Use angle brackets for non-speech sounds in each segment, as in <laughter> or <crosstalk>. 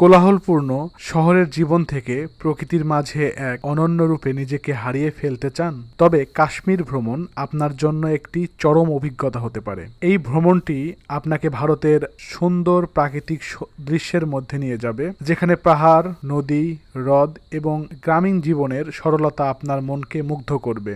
কোলাহলপূর্ণ শহরের জীবন থেকে প্রকৃতির মাঝে এক অনন্য রূপে নিজেকে হারিয়ে ফেলতে চান। তবে কাশ্মীর ভ্রমণ আপনার জন্য একটি চরম অভিজ্ঞতা হতে পারে। এই ভ্রমণটি আপনাকে ভারতের সুন্দর প্রাকৃতিক দৃশ্যের মধ্যে নিয়ে যাবে, যেখানে পাহাড়, নদী, হ্রদ এবং গ্রামীণ জীবনের সরলতা আপনার মনকে মুগ্ধ করবে।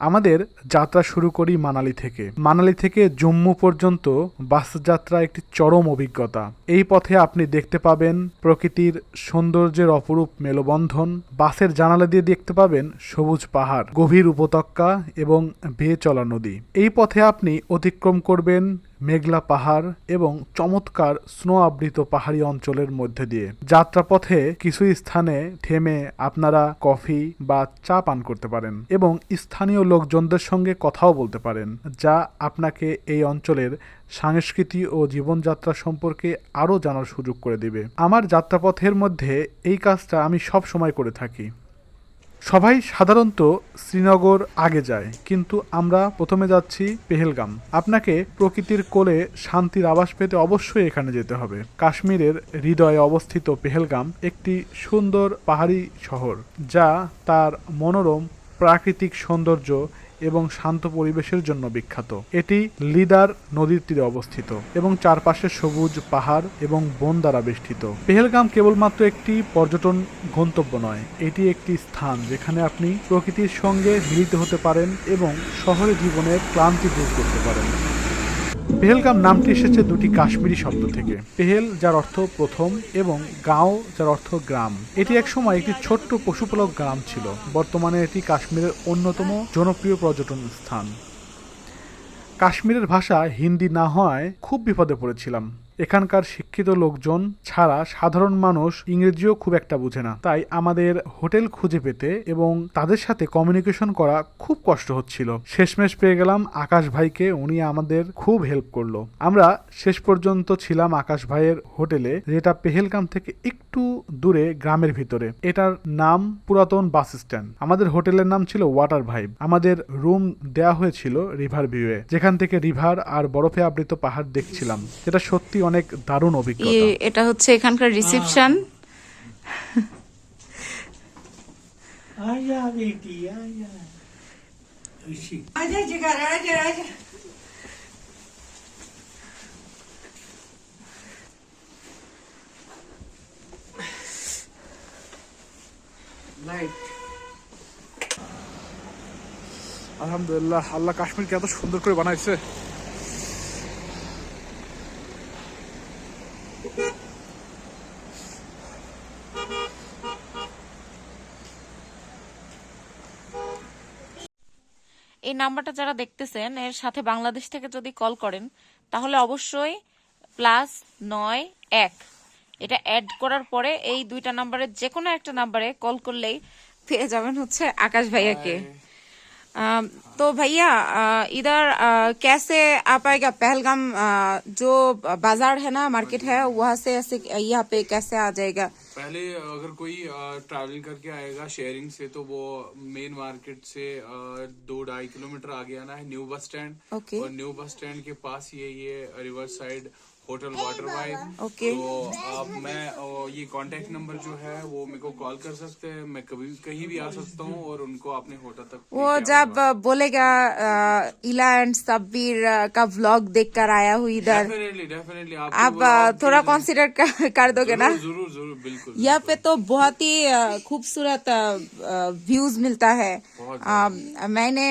আমাদের যাত্রা শুরু করি মানালি থেকে। মানালি থেকে জম্মু পর্যন্ত বাস যাত্রা একটি চরম অভিজ্ঞতা। এই পথে আপনি দেখতে পাবেন প্রকৃতির সৌন্দর্যের অপরূপ মেলবন্ধন। বাসের জানালা দিয়ে দেখতে পাবেন সবুজ পাহাড়, গভীর উপত্যকা এবং বেয়ে চলা নদী। এই পথে আপনি অতিক্রম করবেন মেঘলা পাহাড় এবং চমৎকার স্নো আবৃত পাহাড়ি অঞ্চলের মধ্যে দিয়ে। যাত্রাপথে কিছু স্থানে থেমে আপনারা কফি বা চা পান করতে পারেন এবং স্থানীয় লোকজনদের সঙ্গে কথাও বলতে পারেন, যা আপনাকে এই অঞ্চলের সংস্কৃতি ও জীবনযাত্রা সম্পর্কে আরও জানার সুযোগ করে দেবে। আমার যাত্রাপথের মধ্যে এই কাজটা আমি সব সময় করে থাকি। সবাই সাধারণত শ্রীনগর আগে যায়, কিন্তু আমরা প্রথমে যাচ্ছি পেহেলগাম। আপনাকে প্রকৃতির কোলে শান্তির আবাস পেতে অবশ্যই এখানে যেতে হবে। কাশ্মীরের হৃদয়ে অবস্থিত পেহেলগাম একটি সুন্দর পাহাড়ি শহর, যা তার মনোরম প্রাকৃতিক সৌন্দর্য এবং শান্ত পরিবেশের জন্য বিখ্যাত। এটি লিদার নদীর তীরে অবস্থিত এবং চারপাশে সবুজ পাহাড় এবং বন দ্বারা বেষ্টিত। পেহেলগাম কেবলমাত্র একটি পর্যটন গন্তব্য নয়, এটি একটি স্থান যেখানে আপনি প্রকৃতির সঙ্গে মিলিত হতে পারেন এবং শহরে জীবনের ক্লান্তি দূর করতে পারেন। পেহেলগাম নামটি এসেছে দুটি কাশ্মীরি শব্দ থেকে। পেহেল যার অর্থ প্রথম এবং গাঁও যার অর্থ গ্রাম। এটি একসময় একটি ছোট্ট পশুপালক গ্রাম ছিল। বর্তমানে এটি কাশ্মীরের অন্যতম জনপ্রিয় পর্যটন স্থান। কাশ্মীরের ভাষা হিন্দি না হওয়ায় খুব বিপদে পড়েছিলাম। এখানকার শিক্ষিত লোকজন ছাড়া সাধারণ মানুষ ইংরেজিও খুব একটা বুঝে না। তাই আমাদের হোটেল খুঁজে পেতে এবং তাদের সাথে কমিউনিকেশন করা খুব কষ্ট হচ্ছিল। শেষমেশ পেয়ে গেলাম আকাশ ভাইকে, উনি আমাদের খুব হেল্প করল। আমরা শেষ পর্যন্ত ছিলাম আকাশ ভাইয়ের হোটেলে, যেটা পেহেলগাম থেকে একটু দূরে গ্রামের ভিতরে। এটার নাম পুরাতন বাস স্ট্যান্ড। আমাদের হোটেলের নাম ছিল ওয়াটার ভাইব। আমাদের রুম দেয়া হয়েছিল রিভার ভিউয়ে। যেখান থেকে রিভার আর বরফে আবৃত পাহাড় দেখছিলাম। যেটা সত্যি অনেক দারুণ অভিজ্ঞতা। এটা হচ্ছে এখানকার রিসেপশন আলহামদুলিল্লাহ আল্লাহ কাশ্মীরকে এত সুন্দর করে বানাইছে। এই নাম্বারটা যারা দেখতেছেন, এর সাথে বাংলাদেশ থেকে যদি কল করেন, তাহলে অবশ্যই প্লাস নয়, এক। এটা অ্যাড করার পরে এই দুইটা নাম্বারের যে কোনো একটা নাম্বারে কল করলেই পেয়ে যাবেন হচ্ছে আকাশ ভাইয়াকে। तो भैया इधर कैसे आ पाएगा पहलगाम जो बाज़ार है ना मार्केट है वहाँ से ऐसे यहाँ पे कैसे आ जाएगा पहले अगर कोई ट्रैवलिंग करके आएगा शेयरिंग से तो वो मेन मार्केट से दो ढाई किलोमीटर आगे आना है न्यू बस स्टैंड ओके। और न्यू बस स्टैंड के पास ये ये river side hotel water vibe okay. तो आप मैं ये कांटेक्ट नंबर जो है वो मेरे को कॉल कर सकते हैं। मैं कभी कहीं भी आ सकता हूँ और उनको अपने होटल तक वो जब बोलेगा इला एंड सब्बीर का व्लॉग देख कर आया हूँ इधर। डेफिनेटली डेफिनेटली आप थोड़ा कंसिडर कर दोगे ना? ज़रूर ज़रूर बिल्कुल यहाँ पे तो बहुत ही खूबसूरत व्यूज़ मिलता है। मैंने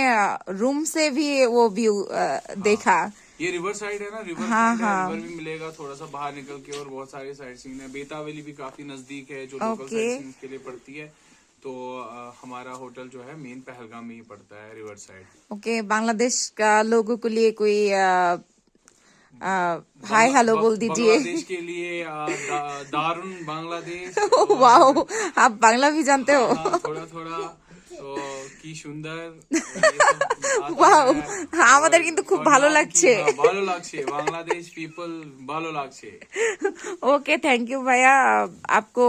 रूम से भी वो व्यू देखा। ये रिवर साइड है ना रिवर हाँ, हाँ। रिवर भी मिलेगा थोड़ा सा बाहर निकल के और बहुत सारे साइड सीन है। बेता वैली भी काफ़ी नज़दीक है जो लोकल। साइड सीन के लिए पड़ती है। तो अ, हमारा होटल जो है मेन पहलगाम में ही पड़ता है रिवर साइड। ओके बांग्लादेश का लोगों के लिए कोई हाय हेलो बोल दीजिए। के लिए दा- दारुन बांग्लादेश <laughs> वाओ आप बांग्ला भी जानते हो हाँ, थोड़ा थोड़ा तो কি সুন্দর <laughs> ये सब आता Wow, है। আমাদের কিন্তু খুব और ভালো नाम की- লাগছে। हाँ, ভালো লাগছে বাংলাদেশ পিপল ভালো লাগছে ओके थैंक यू भैया आपको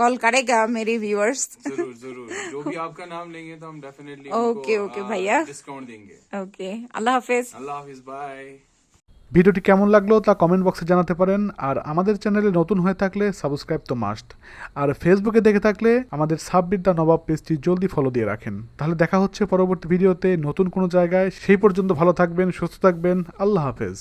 कॉल करेगा मेरे व्यूअर्स जरूर जरूर जो भी आपका नाम लेंगे तो हम डेफिनेटली ओके, ओके, भैया। डिस्काउंट देंगे ओके अल्लाह हाफिज अल्लाह हाफिज बाय ভিডিওটি কেমন লাগল তা কমেন্ট বক্সে জানাতে পারেন, আর আমাদের চ্যানেলে নতুন হয়ে থাকলে সাবস্ক্রাইব তো মাস্ট আর ফেসবুকে দেখে থাকলে আমাদের সাববির দা নবাব পেজটি জলদি ফলো দিয়ে রাখেন। তাহলে দেখা হচ্ছে পরবর্তী ভিডিওতে নতুন কোনো জায়গায়। সেই পর্যন্ত ভালো থাকবেন, সুস্থ থাকবেন, আল্লাহ হাফেজ।